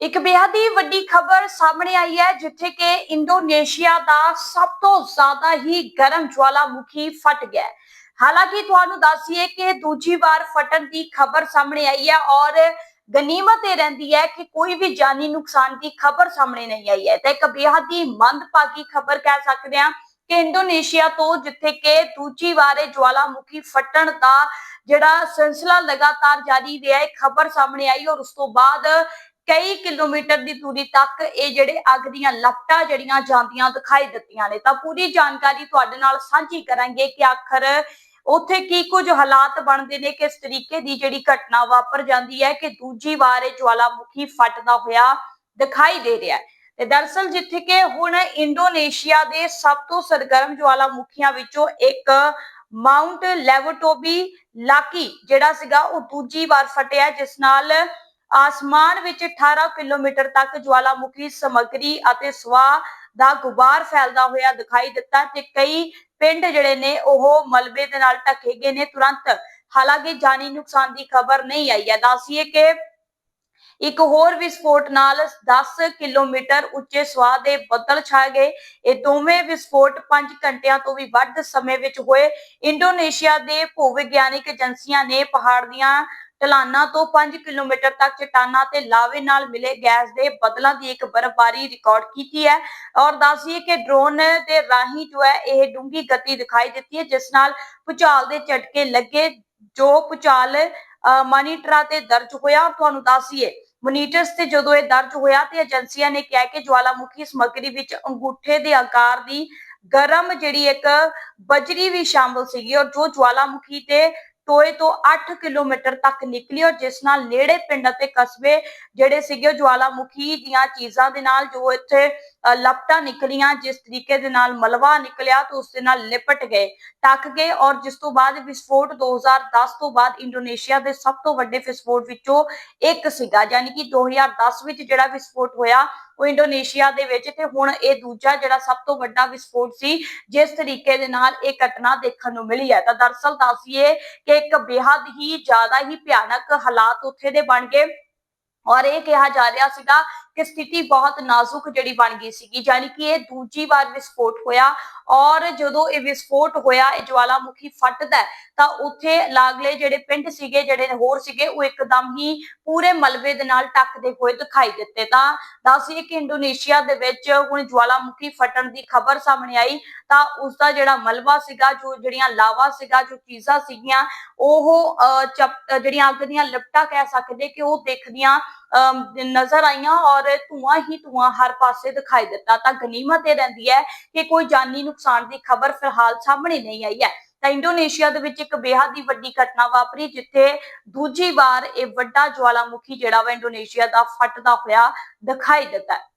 ਇੱਕ ਬੇहद ਹੀ ਵੱਡੀ ਖਬਰ ਸਾਹਮਣੇ ਆਈ ਹੈ, ਜਿੱਥੇ ਕਿ ਇੰਡੋਨੇਸ਼ੀਆ ਦਾ ਸਭ ਤੋਂ ਜ਼ਿਆਦਾ ਹੀ ਗਰਮ ਜਵਾਲਾਮੁਖੀ ਫਟ ਗਿਆ ਹਾਲਾਂਕਿ ਤੁਹਾਨੂੰ ਦੱਸੀਏ ਕਿ ਦੂਜੀ ਵਾਰ ਫਟਣ ਦੀ ਖਬਰ ਸਾਹਮਣੇ ਆਈ ਹੈ ਔਰ ਗਨੀਮਤ ਇਹ ਰਹਿੰਦੀ ਹੈ ਕਿ ਕੋਈ ਵੀ ਜਾਨੀ ਨੁਕਸਾਨ ਦੀ ਖਬਰ ਸਾਹਮਣੇ ਨਹੀਂ ਆਈ ਹੈ। ਤਾਂ ਇੱਕ ਬੇहद ਹੀ ਮੰਦਭਾਗੀ ਖਬਰ ਕਹਿ ਸਕਦੇ ਹਾਂ ਕਿ ਇੰਡੋਨੇਸ਼ੀਆ ਤੋਂ, ਜਿੱਥੇ ਕਿ ਦੂਜੀ ਵਾਰ ਵਾਰੇ ਜਵਾਲਾਮੁਖੀ ਫਟਣ ਦਾ ਜਿਹੜਾ ਸਿਲਸਿਲਾ ਲਗਾਤਾਰ ਜਾਰੀ ਰਿਹਾ ਹੈ ਖਬਰ ਸਾਹਮਣੇ ਆਈ ਔਰ ਉਸ ਤੋਂ ਬਾਅਦ ਕਈ ਕਿਲੋਮੀਟਰ ਦੀ ਦੂਰੀ ਤੱਕ ਇਹ ਜਿਹੜੇ ਅੱਗ ਦੀਆਂ ਲਪਟਾਂ ਜਿਹੜੀਆਂ ਜਾਂਦੀਆਂ ਦਿਖਾਈ ਦਿੱਤੀਆਂ ਨੇ, ਤਾਂ ਪੂਰੀ ਜਾਣਕਾਰੀ ਤੁਹਾਡੇ ਨਾਲ ਸਾਂਝੀ ਕਰਾਂਗੇ ਕਿ ਆਖਰ ਉੱਥੇ ਕੀ ਕੁਝ ਹਾਲਾਤ ਬਣਦੇ ਨੇ, ਕਿਸ ਤਰੀਕੇ ਦੀ ਜਿਹੜੀ ਘਟਨਾ ਵਾਪਰ ਜਾਂਦੀ ਹੈ, ਕਿ ਦੂਜੀ ਵਾਰ ਇਹ ਜਵਾਲਾਮੁਖੀ ਫਟਦਾ ਹੋਇਆ ਦਿਖਾਈ ਦੇ ਰਿਹਾ ਹੈ। ਤੇ ਦਰਸਲ ਜਿੱਥੇ ਕਿ ਹੁਣ ਇੰਡੋਨੇਸ਼ੀਆ ਦੇ ਸਭ ਤੋਂ ਸਰਗਰਮ ਜਵਾਲਾਮੁਖੀਆਂ ਵਿੱਚੋਂ ਇੱਕ ਮਾਉਂਟ ਲੈਵਟੋਬੀ ਲਾਕੀ ਜਿਹੜਾ ਸੀਗਾ, ਉਹ ਦੂਜੀ ਵਾਰ ਫਟਿਆ, ਜਿਸ ਨਾਲ ਆਸਮਾਨ ਵਿੱਚ 18 ਕਿਲੋਮੀਟਰ ਤੱਕ ਜਵਾਲਾਮੁਖੀ ਸਮੱਗਰੀ ਅਤੇ ਸਵਾਹ ਦਾ ਗੁਬਾਰ ਫੈਲਦਾ ਹੋਇਆ ਦਿਖਾਈ ਦਿੱਤਾ ਤੇ ਕਈ ਪਿੰਡ ਜਿਹੜੇ ਨੇ ਉਹ ਮਲਬੇ ਦੇ ਨਾਲ ਢਕੇ ਗਏ ਨੇ। ਤੁਰੰਤ ਹਾਲਾਂਕਿ ਜਾਨੀ ਨੁਕਸਾਨ ਦੀ ਖਬਰ ਨਹੀਂ ਆਈ ਹੈ। ਦੱਸੀਏ ਕਿ ਇੱਕ ਹੋਰ ਵਿਸਫੋਟ ਨਾਲ 10 ਕਿਲੋਮੀਟਰ ਉੱਚੇ ਸਵਾਹ ਦੇ ਬੱਦਲ ਛਾ ਗਏ। ਇਹ ਦੋਵੇਂ ਵਿਸਫੋਟ 5 ਘੰਟਿਆਂ ਤੋਂ ਵੀ ਵੱਧ ਸਮੇਂ ਵਿੱਚ ਹੋਏ। ਇੰਡੋਨੇਸ਼ੀਆ ਦੇ ਭੂਵਿਗਿਆਨਿਕ ਏਜੰਸੀਆਂ ਨੇ ਪਹਾੜ ਦੀਆਂ ਢਲਾਨਾਂ ਤੋਂ 5 ਕਿਲੋਮੀਟਰ ਤੱਕ ਚਟਾਨਾਂ ਤੇ ਲਾਵੇ ਨਾਲ ਮਿਲੇ ਗੈਸ ਦੇ ਬਦਲਾਂ ਦੀ ਇੱਕ ਬਰਫ਼ਬਾਰੀ ਰਿਕਾਰਡ ਕੀਤੀ ਹੈ ਔਰ ਦੱਸੀਏ ਕਿ ਡਰੋਨ ਦੇ ਰਾਹੀਂ ਜੋ ਹੈ ਇਹ ਡੂੰਗੀ ਗਤੀ ਦਿਖਾਈ ਦਿੱਤੀ ਹੈ, ਜਿਸ ਨਾਲ ਭੂਚਾਲ ਦੇ ਝਟਕੇ ਲੱਗੇ, ਜੋ ਭੂਚਾਲ ਮਾਨੀਟਰਾਂ ਤੇ ਦਰਜ ਹੋਇਆ। ਤੁਹਾਨੂੰ ਦੱਸੀਏ ਮੋਨੀਟਰਸ ਤੇ ਜਦੋਂ ਇਹ ਦਰਜ ਹੋਇਆ ਤੇ ਏਜੰਸੀਆਂ ਨੇ ਕਿਹਾ ਕਿ ਜਵਾਲਾਮੁਖੀ ਸਮੱਗਰੀ ਵਿੱਚ ਅੰਗੂਠੇ ਦੇ ਆਕਾਰ ਦੀ ਗਰਮ ਜਿਹੜੀ ਇੱਕ ਬਜਰੀ ਵੀ ਸ਼ਾਮਲ ਸੀਗੀ ਔਰ ਜੋ ਜਵਾਲਾਮੁਖੀ ਤੇ ਟੋਏ ਤੋਂ 8 ਕਿਲੋਮੀਟਰ ਤੱਕ ਨਿਕਲੀ ਔਰ ਜਿਸ ਨਾਲ ਨੇੜੇ ਪਿੰਡ ਅਤੇ ਕਸਬੇ ਜਿਹੜੇ ਸੀਗੇ ਉਹ ਜਵਾਲਾਮੁਖੀ ਦੀਆਂ ਚੀਜ਼ਾਂ ਦੇ ਨਾਲ ਜੋ ਇੱਥੇ ਲਪਟਾਂ ਨਿਕਲੀਆਂ, ਜਿਸ ਤਰੀਕੇ ਦੇ ਨਾਲ ਮਲਵਾ ਨਿਕਲਿਆ ਤਾਂ ਉਸ ਦੇ ਨਾਲ ਲਿਪਟ ਗਏ ਟੱਕ ਗਏ ਔਰ ਜਿਸ ਤੋਂ ਬਾਅਦ ਵਿਸਫੋਟ 2010 ਤੋਂ ਬਾਅਦ ਇੰਡੋਨੇਸ਼ੀਆ ਦੇ ਸਭ ਤੋਂ ਵੱਡੇ ਵਿਸਫੋਟ ਵਿੱਚੋਂ ਇੱਕ ਸੀਗਾ ਯਾਨੀ ਕਿ 2010 ਵਿੱਚ ਜਿਹੜਾ ਵਿਸਫੋਟ ਹੋਇਆ ਉਹ ਇੰਡੋਨੇਸ਼ੀਆ ਦੇ ਵਿੱਚ ਤੇ ਹੁਣ ਇਹ ਦੂਜਾ ਜਿਹੜਾ ਸਭ ਤੋਂ ਵੱਡਾ ਵਿਸਫੋਟ ਸੀ, ਜਿਸ ਤਰੀਕੇ ਦੇ ਨਾਲ ਇਹ ਘਟਨਾ ਦੇਖਣ ਨੂੰ ਮਿਲੀ ਹੈ। ਤਾਂ ਦਰਸਲ ਦੱਸੀਏ ਕਿ ਇੱਕ ਬੇहद ਹੀ ਜ਼ਿਆਦਾ ਹੀ ਭਿਆਨਕ ਹਾਲਾਤ ਉੱਥੇ ਦੇ ਬਣ ਗਏ। ਔਰ ਇਹ ਕਿਹਾ ਜਾ ਰਿਹਾ ਸੀਗਾ ਕਿ ਸਥਿਤੀ ਬਹੁਤ ਨਾਜ਼ੁਕ ਜਿਹੜੀ ਬਣ ਗਈ ਸੀਗੀ ਯਾਨੀ ਕਿ ਇਹ ਦੂਜੀ ਵਾਰ ਵਿਸਫੋਟ ਹੋਇਆ ਔਰ ਜਦੋਂ ਇਹ ਵਿਸਫੋਟ ਹੋਇਆ ਇਹ ਜਵਾਲਾਮੁਖੀ ਫਟਦਾ ਤਾਂ ਉੱਥੇ ਲਾਗਲੇ ਜਿਹੜੇ ਪਿੰਡ ਸੀਗੇ ਜਿਹੜੇ ਹੋਰ ਸੀਗੇ ਉਹ ਇੱਕਦਮ ਹੀ ਪੂਰੇ ਮਲਬੇ ਦੇ ਨਾਲ ਟੱਕਦੇ ਹੋਏ ਦਿਖਾਈ ਦਿੱਤੇ। ਤਾਂ ਦੱਸੀਏ ਕਿ ਇੰਡੋਨੇਸ਼ੀਆ ਦੇ ਵਿੱਚ ਹੁਣ ਜਵਾਲਾਮੁਖੀ ਫਟਣ ਦੀ ਖਬਰ ਸਾਹਮਣੇ ਆਈ ਤਾਂ ਉਸ ਦਾ ਜਿਹੜਾ ਮਲਬਾ ਸੀਗਾ ਜੋ ਜਿਹੜੀਆਂ ਲਾਵਾ ਸੀਗਾ ਜੋ ਚੀਜ਼ਾਂ ਸੀਗੀਆਂ ਉਹ ਅਹ, ਚਪ- ਜਿਹੜੀਆਂ ਅੱਗ ਦੀਆਂ ਲਿਪਟਾਂ ਕਹਿ ਸਕਦੇ ਕਿ ਉਹ ਦੇਖਦੀਆਂ ਅਮ, ਨਜ਼ਰ ਆਈਆਂ ਔਰ ਧੂਆਂ ਹੀ ਧੂਆਂ ਹਰ ਪਾਸੇ ਦਿਖਾਈ ਦਿੱਤਾ, ਤਾਂ ਗਨੀਮਤ ਇਹ ਰਹਿੰਦੀ ਹੈ ਕਿ ਕੋਈ ਜਾਨੀ ਨੁਕਸਾਨ ਦੀ ਖਬਰ ਫਿਲਹਾਲ ਸਾਹਮਣੇ ਨਹੀਂ ਆਈ ਹੈ। ਤਾਂ ਇੰਡੋਨੇਸ਼ੀਆ ਦੇ ਵਿੱਚ ਇੱਕ ਬੇਹੱਦ ਹੀ ਵੱਡੀ ਘਟਨਾ ਵਾਪਰੀ, ਜਿੱਥੇ ਦੂਜੀ ਵਾਰ ਇਹ ਵੱਡਾ ਜਵਾਲਾਮੁਖੀ ਜਿਹੜਾ ਵਾ ਇੰਡੋਨੇਸ਼ੀਆ ਦਾ ਫਟਦਾ ਹੋਇਆ ਦਿਖਾਈ ਦਿੱਤਾ।